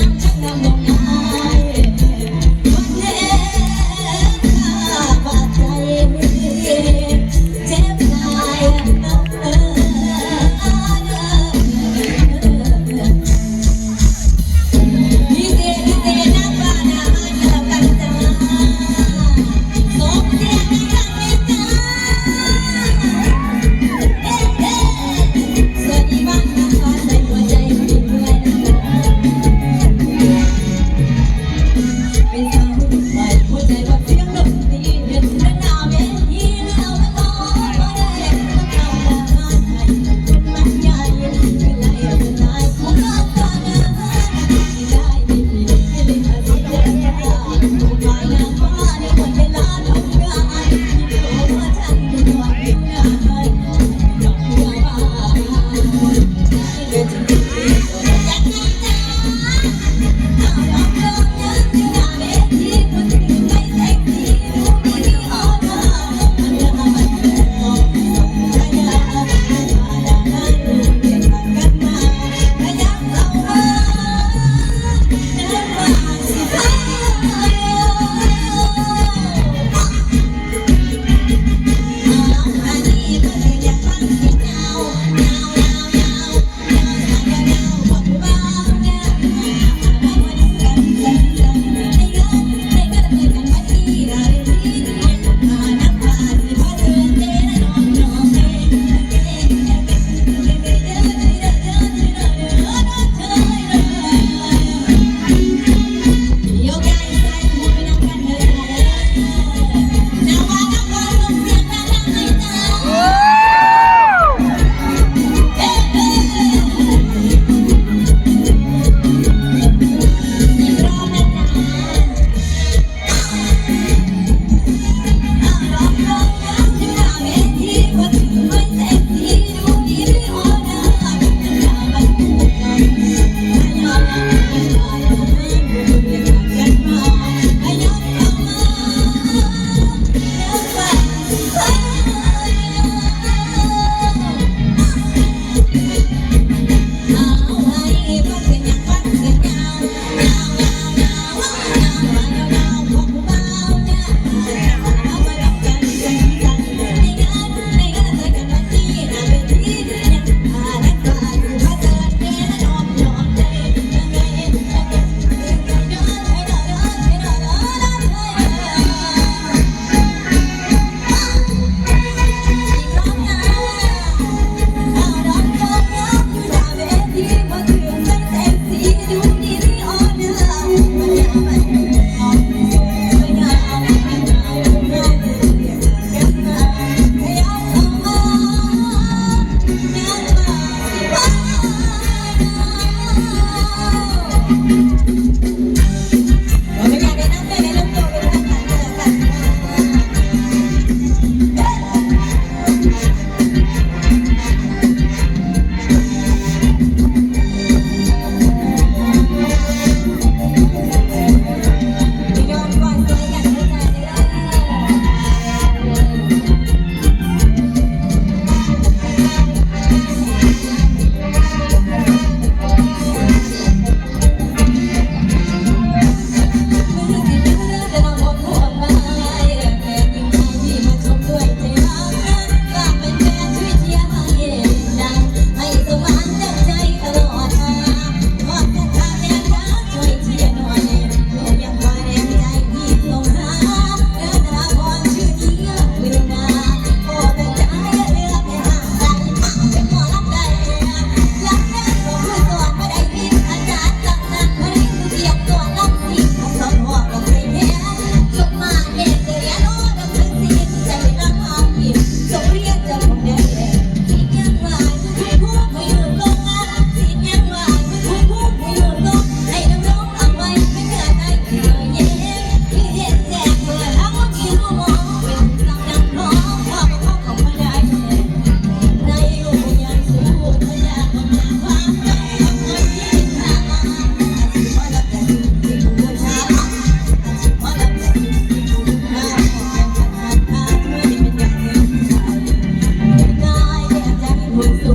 น้ำชักน้ำลงน้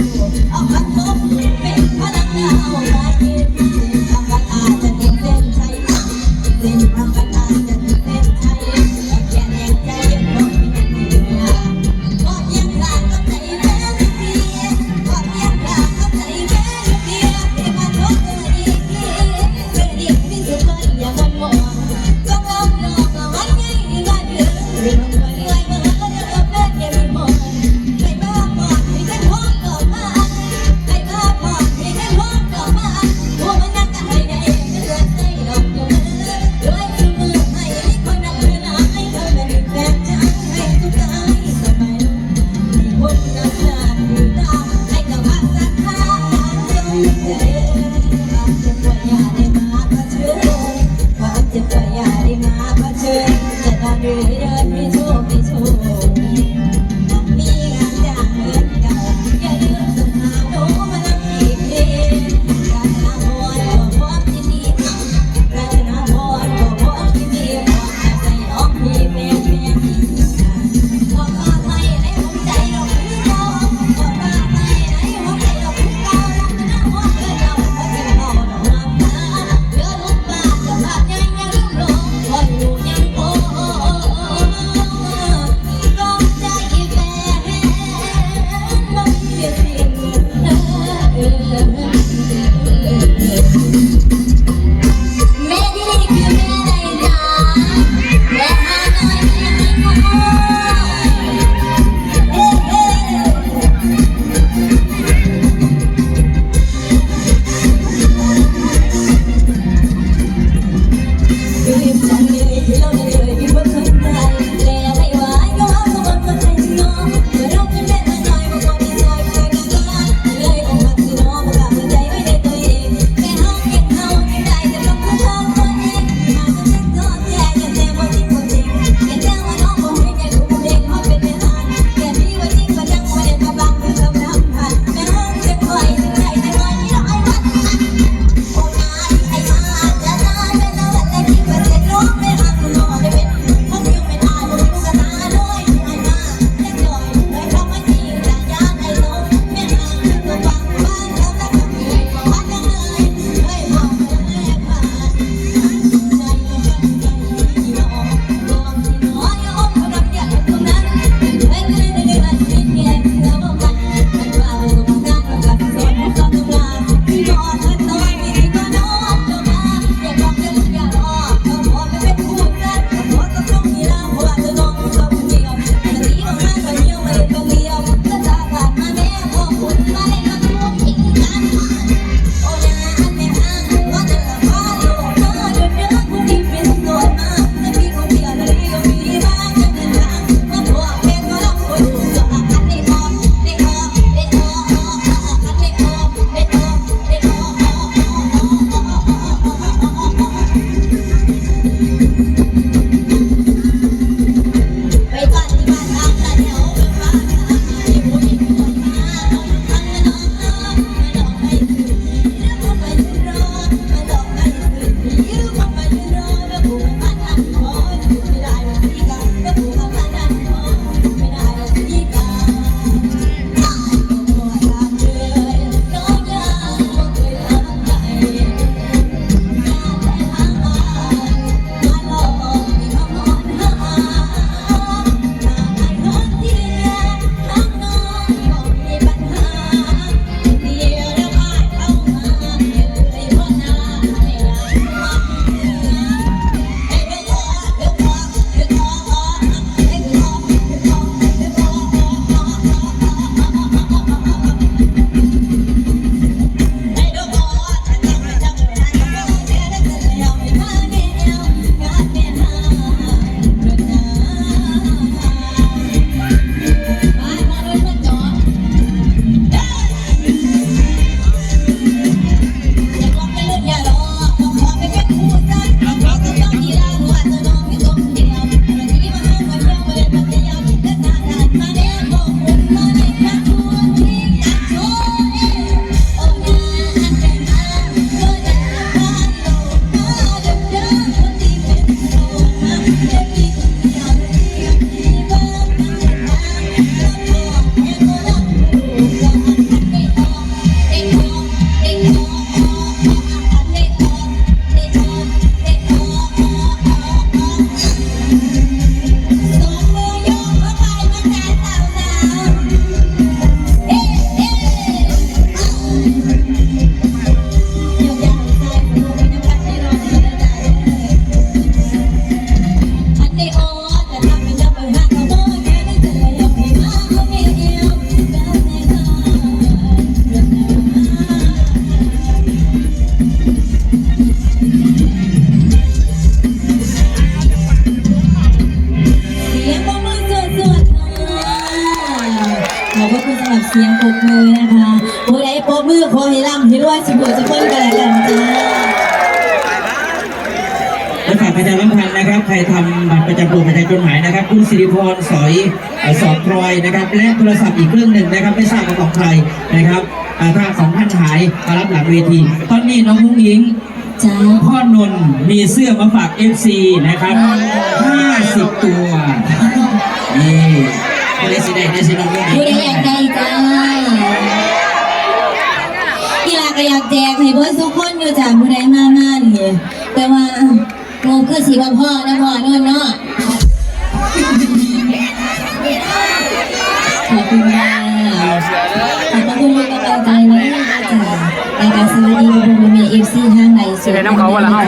ดูเอขอให้ร่ำให้รวยสุขสุขคนกันแล้วกันจ้าและฝากประชาสัมพันธ์นะครับ ใครทำบัตรประจำตัวประชาชนหายนะครับ คุณสิริพรสอยเอ่อสอบพลอยนะครับ และโทรศัพท์อีกเครื่องหนึ่งนะครับ ไม่ทราบว่าของใครนะครับอ่าถ้าของท่านหายมารับหลังเวที ตอนนี้น้องมุ้งยิงจ้าพ่อนนท์มีเสื้อมาฝาก FC นะครับ 50 ตัวนี่ ไม่ได้สิได้ได้สิน้องมุ้งยิผู้งใดอยากได้จ้ากีฬาก็อยากแจกให้เบิร์ทุกคนอยู่จ้าผู้ใดมานั่นนี่แต่ว่าโมคือสีว่าพ่อนะพ่อนนท์เนาะขอบคุณค่ะขอบคุณทุกกำลังใจเลยนะจ้าในการสวัสดีบุญมีเอฟซีทางไหนสุดเดี๋ยวน้ำเขาวันละเฮา